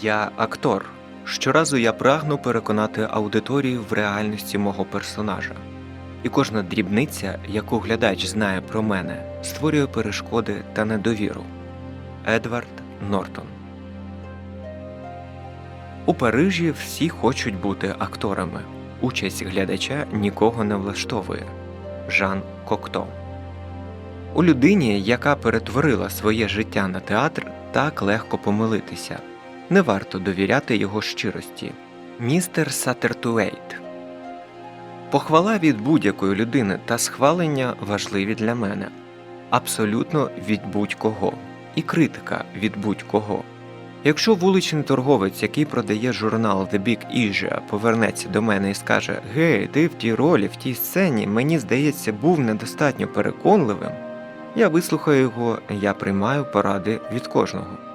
Я актор. Щоразу я прагну переконати аудиторію в реальності мого персонажа. І кожна дрібниця, яку глядач знає про мене, створює перешкоди та недовіру. Едвард Нортон У Парижі всі хочуть бути акторами. Участь глядача нікого не влаштовує. Жан Кокто У людині, яка перетворила своє життя на театр, так легко помилитися. Не варто довіряти його щирості. Містер Сатертуейт Похвала від будь-якої людини та схвалення важливі для мене. Абсолютно від будь-кого. І критика від будь-кого. Якщо вуличний торговець, який продає журнал The Big Asia, повернеться до мене і скаже Гей, ти в тій ролі, в тій сцені, мені здається, був недостатньо переконливим, я вислухаю його, я приймаю поради від кожного.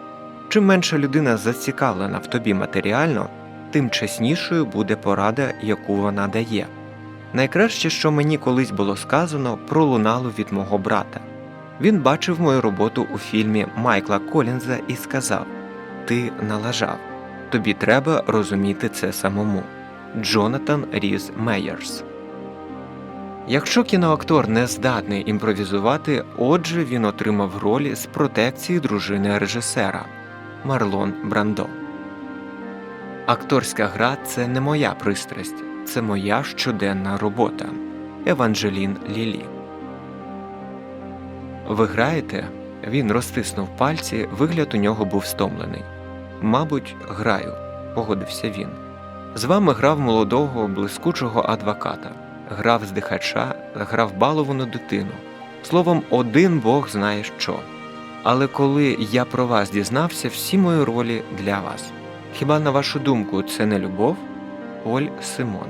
Чим менша людина зацікавлена в тобі матеріально, тим чеснішою буде порада, яку вона дає. Найкраще, що мені колись було сказано, пролунало від мого брата. Він бачив мою роботу у фільмі Майкла Колінза і сказав: Ти налажав. Тобі треба розуміти це самому. Джонатан Різ Мейерс. Якщо кіноактор не здатний імпровізувати, отже він отримав ролі з протекції дружини режисера Марлон Брандо. Акторська гра це не моя пристрасть, це моя щоденна робота. Еванжелін Лілі. Ви граєте? Він розтиснув пальці, вигляд у нього був стомлений. Мабуть, граю, погодився він. З вами грав молодого, блискучого адвоката, грав здихача, грав баловану дитину. Словом, один Бог знає що. Але коли я про вас дізнався, всі мої ролі для вас. Хіба на вашу думку це не любов? Поль Симон.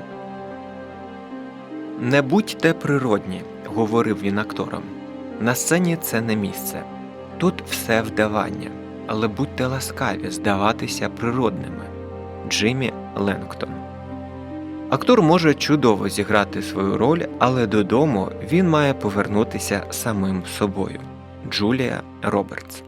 Не будьте природні, говорив він акторам. На сцені це не місце. Тут все вдавання, але будьте ласкаві здаватися природними. Джиммі Ленктон. Актор може чудово зіграти свою роль, але додому він має повернутися самим собою. Джулія Робертс